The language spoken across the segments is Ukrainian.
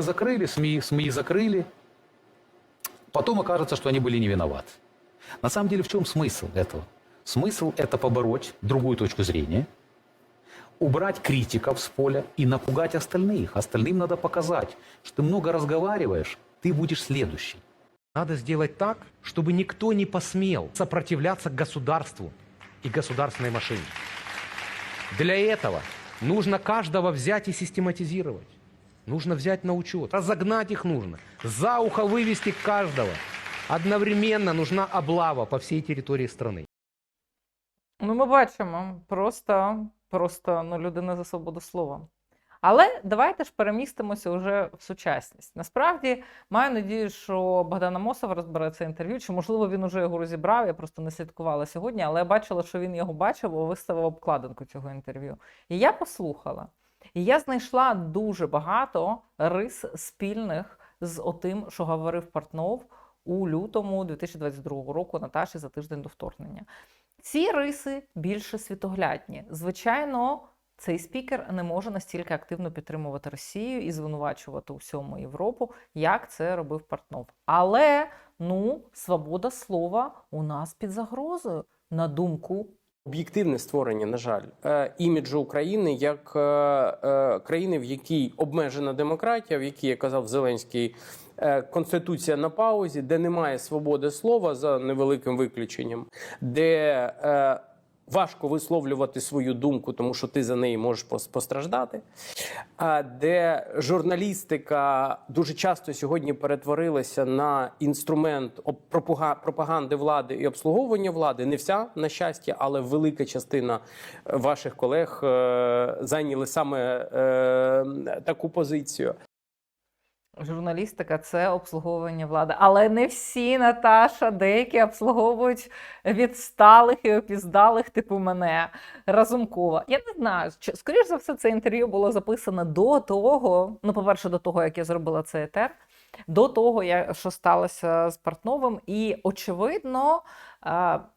Закрыли, СМИ, СМИ закрыли. Потом окажется, что они были не виноваты. На самом деле в чем смысл этого? Смысл это побороть другую точку зрения, убрать критиков с поля и напугать остальных. Остальным надо показать, что ты много разговариваешь, ты будешь следующий. Надо сделать так, чтобы никто не посмел сопротивляться государству и государственной машине. Для этого нужно каждого взять и систематизировать. Нужно взять на учет. Разогнать их нужно. За ухо вывести каждого. Одновременно нужна облава по всей территории страны. Ну, ми бачимо, просто, просто ну, людина за свободу слова. Але давайте ж перемістимося вже в сучасність. Насправді маю надію, що Богдан Амосов розбере це інтерв'ю, чи можливо він уже його розібрав. Я просто не слідкувала сьогодні, але я бачила, що він його бачив, бо виставив обкладинку цього інтерв'ю. І я послухала. І я знайшла дуже багато рис спільних з отим, що говорив Портнов у лютому 2022 року Наташі за тиждень до вторгнення. Ці риси більше світоглядні. Звичайно, цей спікер не може настільки активно підтримувати Росію і звинувачувати у всьому Європу, як це робив Портнов. Але ну, свобода слова у нас під загрозою, на думку Об'єктивне створення, на жаль, е, іміджу України як е, е, країни, в якій обмежена демократія, в якій, як казав Зеленський, конституція на паузі, де немає свободи слова за невеликим виключенням, де важко висловлювати свою думку, тому що ти за неї можеш постраждати. де журналістика дуже часто сьогодні перетворилася на інструмент пропаганди влади і обслуговування влади. Не вся на щастя, але велика частина е, ваших колег е, зайняли саме е, таку позицію. Журналістика це обслуговування влади. Але не всі, Наташа, деякі обслуговують відсталих і опіздалих, типу мене, Разумкова. Я не знаю, чи скоріш за все, це інтерв'ю було записано до того. Ну, по-перше, до того, як я зробила цей етер, до того, що сталося з Портновим. І очевидно,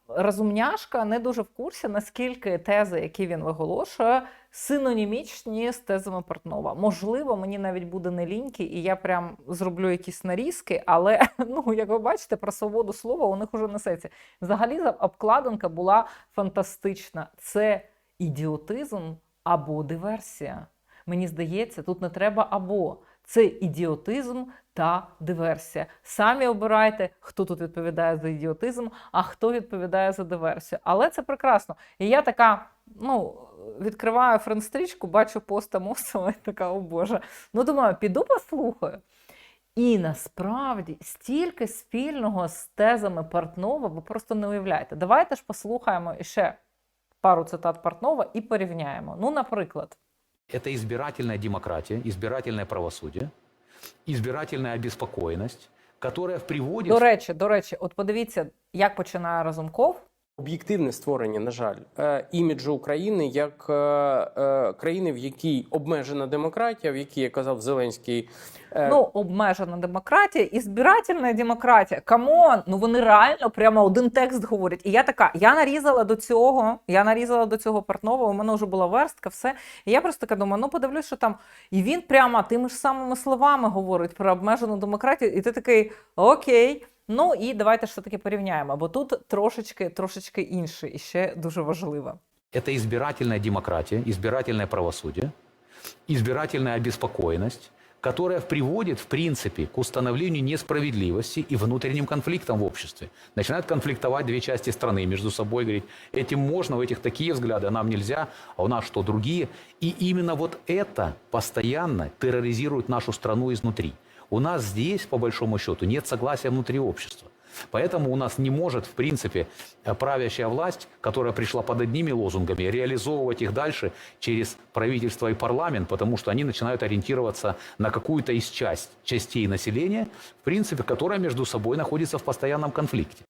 розумняшка не дуже в курсі, наскільки тези, які він виголошує, синонімічні з тезами Портнова. Можливо, мені навіть буде не ліньки, і я прям зроблю якісь нарізки, але ну, як ви бачите, про свободу слова у них уже несеться. Взагалі, за- обкладинка була фантастична. Це ідіотизм або диверсія. Мені здається, тут не треба або. Це ідіотизм та диверсія. Самі обирайте, хто тут відповідає за ідіотизм, а хто відповідає за диверсію. Але це прекрасно. І я така, ну, відкриваю френдстрічку, бачу поста Мосова і така, о Боже. Ну, думаю, піду послухаю. І насправді стільки спільного з тезами Портнова, ви просто не уявляєте. Давайте ж послухаємо ще пару цитат Портнова і порівняємо. Ну, наприклад. Это избирательная демократия, избирательное правосудие, избирательная обеспокоенность, которая приводит... До речі, до речі, от подивіться, як починає Разумков. Об'єктивне створення, на жаль, е, іміджу України як е, е, країни, в якій обмежена демократія, в якій, як казав Зеленський, Ну, обмежена демократія і збирательна демократія. Камон, ну вони реально прямо один текст говорять. І я така, я нарізала до цього, я нарізала до цього Портнова, у мене вже була верстка, все. І я просто така думаю, ну подивлюсь, що там. І він прямо тими ж самими словами говорить про обмежену демократію, і ти такий окей. Ну і давайте ж все-таки порівняємо, бо тут трошечки, трошечки інше і ще дуже важливо. Это избирательная демократия, избирательное правосудие, избирательная обеспокоенность, которая приводит, в принципе, к установлению несправедливости и внутренним конфликтам в обществе. Начинают конфликтовать две части страны между собой, говорить, этим можно, у этих такие взгляды, а нам нельзя, а у нас что, другие. И именно вот это постоянно терроризирует нашу страну изнутри. У нас здесь, по большому счету, нет согласия внутри общества. Поэтому у нас не может, в принципе, э, правящая власть, которая пришла под одними лозунгами, реализовывать их дальше через правительство и парламент, потому что они начинают ориентироваться на какую-то из часть, частей населения, в принципе, которая между собой находится в постоянном конфликте.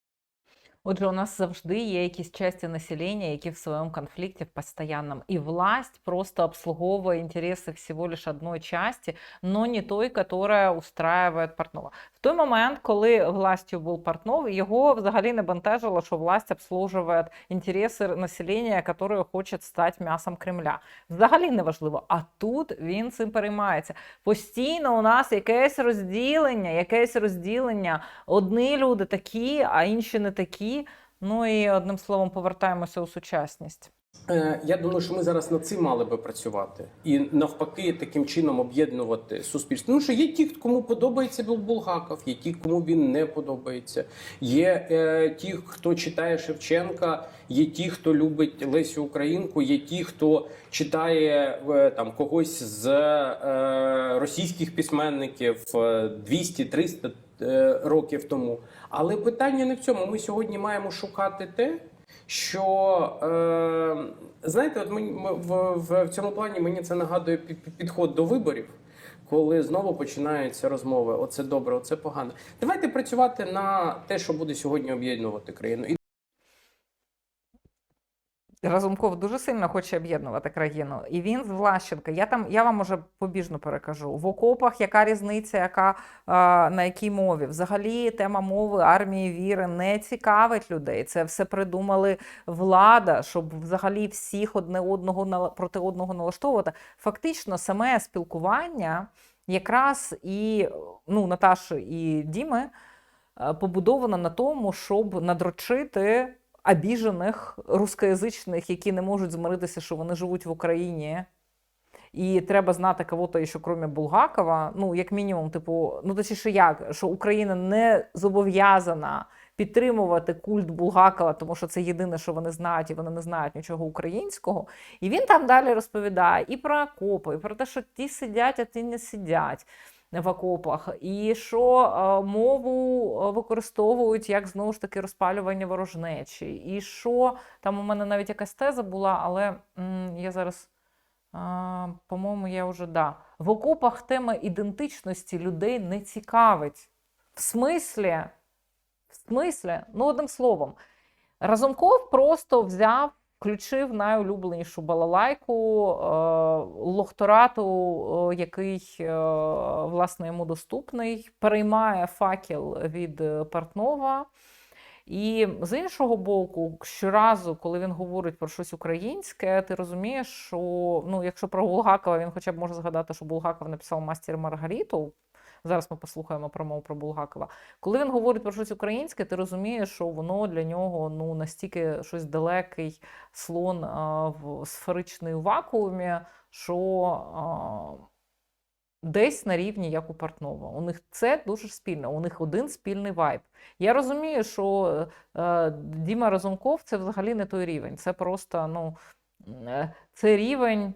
Отже, у нас завжди є якісь часті населення, які в своєму конфлікті в. І власть просто обслуговує інтереси всього лиш одної часті, но не той, яка устраиває Портнова. В той момент, коли властю був Портнов, його взагалі не бентежило, що власть обслуживає інтереси населення, яке хоче стати м'ясом Кремля. Взагалі не важливо. А тут він цим переймається. Постійно у нас якесь розділення, якесь розділення. Одні люди такі, а інші не такі. Ну і одним словом, повертаємося у сучасність. Е, Я думаю, що ми зараз над цим мали би працювати і навпаки таким чином об'єднувати суспільство. Тому що є ті, кому подобається Бул- Булгаков, є ті, кому він не подобається. Є е, ті, хто читає Шевченка, є ті, хто любить Лесю Українку, є ті, хто читає е, там когось з е, російських письменників е, 200-300 е, років тому. Але питання не в цьому. Ми сьогодні маємо шукати те що е, знаєте, от мені в, в, в цьому плані мені це нагадує пі- пі- підход до виборів, коли знову починаються розмови: оце добре, оце погано. Давайте працювати на те, що буде сьогодні об'єднувати країну. Разумков дуже сильно хоче об'єднувати країну. І він з Влащенка. Я там я вам уже побіжно перекажу. В окопах яка різниця, яка на якій мові? Взагалі тема мови армії віри не цікавить людей. Це все придумали влада, щоб взагалі всіх одне одного нала- проти одного налаштовувати. Фактично, саме спілкування якраз і ну, Наташі і Діми побудовано на тому, щоб надрочити обіжених рускоязичних, які не можуть змиритися, що вони живуть в Україні. І треба знати кого-то ще, крім Булгакова. Ну, як мінімум, типу, ну точніше, як, що Україна не зобов'язана підтримувати культ Булгакова, тому що це єдине, що вони знають, і вони не знають нічого українського. І він там далі розповідає і про окопи, і про те, що ті сидять, а ті не сидять в окопах, і що е, мову е, використовують як знову ж таки розпалювання ворожнечі, і що там у мене навіть якась теза була, але я зараз. По-моєму, я вже да. В окопах тема ідентичності людей не цікавить. В смислі, в смислі, ну одним словом, Разумков просто взяв, включив найулюбленішу балалайку е, лохторату, е, який е, власне йому доступний, переймає факел від Портнова. І з іншого боку, щоразу, коли він говорить про щось українське, ти розумієш, що ну, якщо про Булгакова він хоча б може згадати, що Булгаков написав мастер і Маргариту. Зараз ми послухаємо промову про Булгакова. Коли він говорить про щось українське, ти розумієш, що воно для нього ну настільки щось далекий слон а, в сферичний вакуумі, що а, десь на рівні як у Портнова. У них це дуже спільно, у них один спільний вайб. Я розумію, що е, Діма Разумков це взагалі не той рівень. Це просто ну, е, це рівень.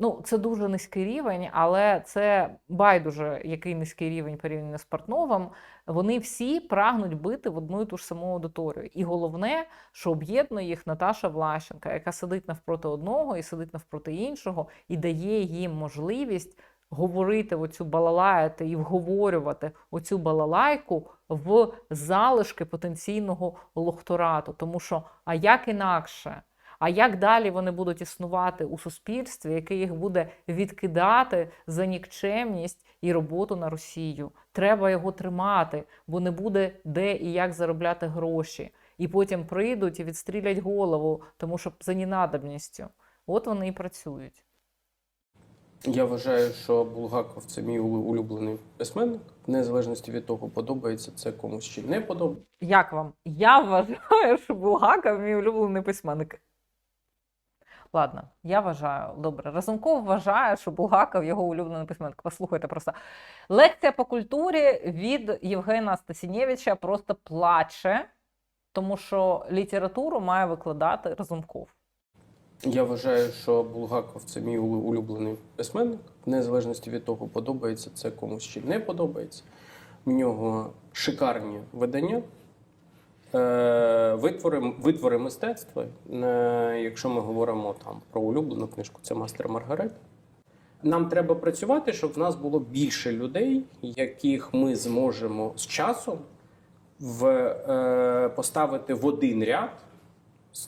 Ну, це дуже низький рівень, але це байдуже, який низький рівень порівняно з Портновим. Вони всі прагнуть бити в одну і ту ж саму аудиторію. І головне, що об'єднує їх Наташа Влащенка, яка сидить навпроти одного і сидить навпроти іншого, і дає їм можливість говорити оцю балалаяти і вговорювати оцю балалайку в залишки потенційного лохторату. Тому що, а як інакше? А як далі вони будуть існувати у суспільстві, яке їх буде відкидати за нікчемність і роботу на Росію? Треба його тримати, бо не буде де і як заробляти гроші. І потім прийдуть і відстрілять голову, тому що за ненадобністю. От вони і працюють. я вважаю, що Булгаков це мій улюблений письменник, незалежності від того, подобається це комусь чи не подобається. Як вам? Я вважаю, що Булгаков мій улюблений письменник. Ладно, я вважаю, добре. Разумков вважає, що Булгаков його улюблений письменник. Послухайте просто. Лекція по культурі від Євгена Стасінєвича просто плаче, тому що літературу має викладати Разумков. Я вважаю, що Булгаков це мій улюблений письменник, в незалежності від того, подобається це комусь чи не подобається. В нього шикарні видання, е, витвори, витвори мистецтва. Е, якщо ми говоримо там про улюблену книжку, це Мастер Маргарет. Нам треба працювати, щоб в нас було більше людей, яких ми зможемо з часом в, е, поставити в один ряд,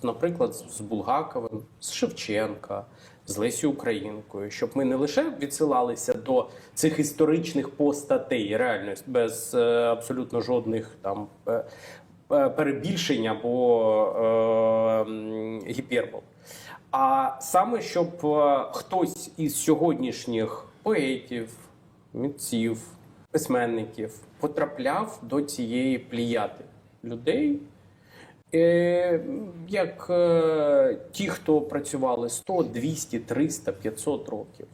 наприклад, з Булгаковим, з Шевченка, з Лесю Українкою, щоб ми не лише відсилалися до цих історичних постатей, реально без е, абсолютно жодних там е, перебільшень або е, гіпербол. А саме, щоб е, хтось із сьогоднішніх поетів, митців, письменників потрапляв до цієї пліяди людей, е, як е, ті, хто працювали 100, 200, 300, 500 років.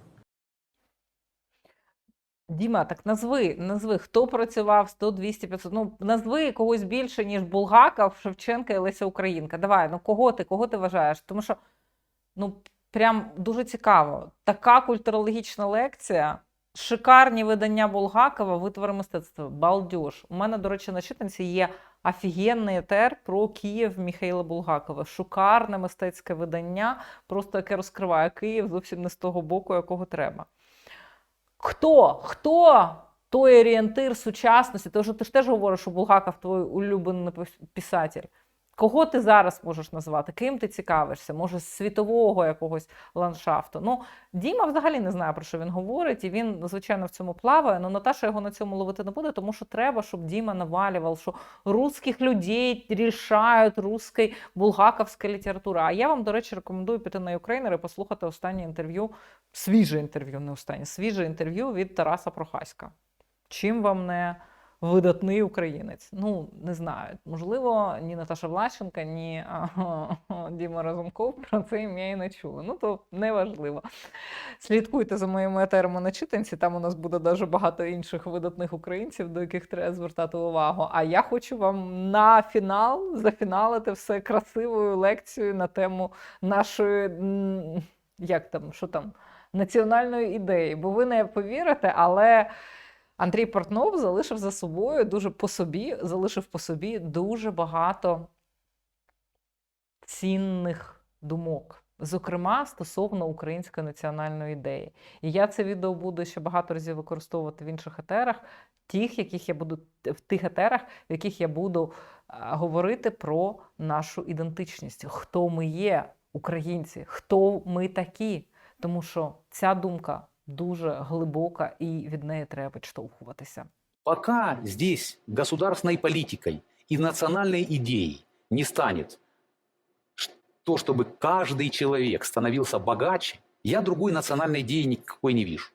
Діма, так назви, назви, хто працював 100, 200, 500, ну назви когось більше, ніж Булгаков, Шевченка і Леся Українка. Давай, ну кого ти, кого ти вважаєш? Тому що, ну, прям дуже цікаво. Така культурологічна лекція, шикарні видання Булгакова, витвори мистецтва, балдеж. У мене, до речі, на читанці є офігенний етер про Київ Міхайла Булгакова. Шикарне мистецьке видання, просто яке розкриває Київ зовсім не з того боку, якого треба. Хто? Хто той орієнтир сучасності? Тому що ти ж теж говориш, що Булгаков твій улюблений пис- писатель. Кого ти зараз можеш назвати? Ким ти цікавишся? Може, світового якогось ландшафту? Ну, Діма взагалі не знає, про що він говорить, і він, звичайно, в цьому плаває. Ну, Наташа його на цьому ловити не буде, тому що треба, щоб Діма навалював, що русських людей рішають русський булгаковська література. А я вам, до речі, рекомендую піти на Українер і послухати останнє інтерв'ю, свіже інтерв'ю, не останнє, свіже інтерв'ю від Тараса Прохаська. Чим вам не видатний українець? Ну, не знаю. Можливо, ні Наташа Влащенка, ні Діма Разумков про це ім'я і не чули. Ну, то неважливо. Слідкуйте за моїми етерами на читанці. Там у нас буде дуже багато інших видатних українців, до яких треба звертати увагу. А я хочу вам на фінал зафіналити все красивою лекцією на тему нашої. Як там, що там? Національної ідеї. Бо ви не повірите, але Андрій Портнов залишив за собою дуже по собі, залишив по собі дуже багато цінних думок, зокрема стосовно української національної ідеї. І я це відео буду ще багато разів використовувати в інших етерах, тих, яких я буду в тих етерах, в яких я буду говорити про нашу ідентичність, хто ми є, українці, хто ми такі. Тому що ця думка дуже глибока і від неї треба підштовхуватися. Пока здесь государственной политикой и национальной идеей не станет ш- то, чтобы каждый человек становился богаче, я другой национальной идеи никакой не вижу.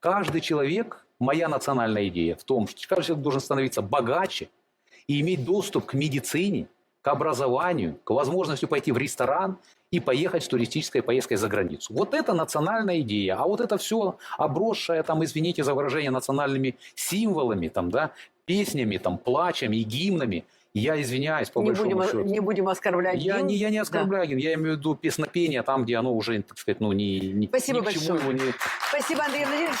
Каждый человек, моя национальная идея в том, что каждый человек должен становиться богаче и иметь доступ к медицине, к образованию, к возможности пойти в ресторан и поехать с туристической поездкой за границу. Вот это национальная идея. А вот это все обросшее, там, извините за выражение, национальными символами, там, да, песнями, там, плачами и гимнами, я извиняюсь по Не большому будем, счету. не будем оскорблять. Я гимн. не, я не оскорбляю, гимн, я имею в виду песнопение там, где оно уже, так сказать, ну, не, не, Спасибо ни большое. его не... Спасибо, Андрей Владимирович.